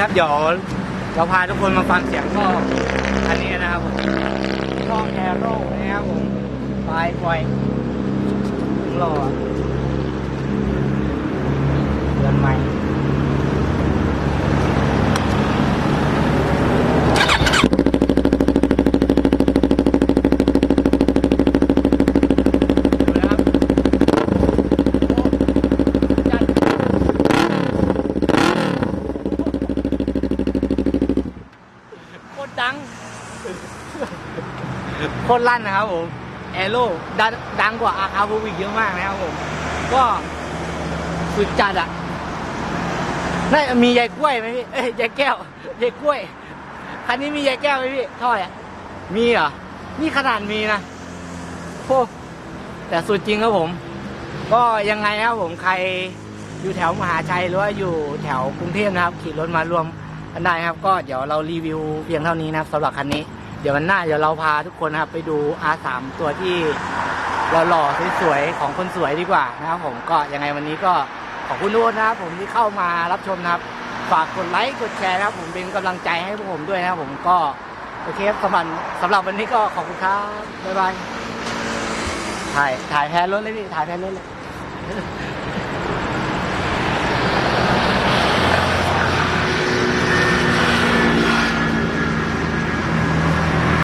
ครับเดี๋ยวเราพาทุกคนมาฟังเสียงท่ออันนี้นะครับผมท่อแอโร่นะครับผมปลายไฟถึงหล่อเดือนใหม่ ดูนะครับโอ้จัดโคตร ดัง โคตรลั่นนะครับผมแอโร่ดังดังกว่าอาคาบูวิกเยอะมากนะครับผม ก็สุดจัดอะน่ามียายกล้วยไหมพี่ เอ้ยยายแก้วยายกล้วย คันนี้มียายแก้วไหมพี่ท่อยอะมีเหรอ นี่ขนาดมีนะโอ้แต่สุดจริงครับผม ก็ยังไงครับผมใครอยู่แถวมหาชัยหรือว่าอยู่แถวกรุงเทพนะครับ ขี่รถมารวม กันได้ครับ ก็เดี๋ยวเรารีวิวเพียงเท่านี้นะครับสำหรับคันนี้ เดี๋ยววันหน้าเดี๋ยวเราพาทุกคนนะครับไปดู R3 ตัวที่หล่อๆสวยๆของคนสวยดีกว่านะครับผมก็ยังไงวันนี้ก็ขอบคุณทุกคนนะครับผมที่เข้ามารับชมนะครับ ฝากกดไลค์กดแชร์นะครับผมเป็นกำลังใจให้พวกผมด้วยนะครับผมก็โอเคครับสำหรับสำหรับวันนี้ก็ขอบคุณครับบ๊ายบายถ่ายถ่ายแทนรถเลยพี่ถ่ายแทนรถเลย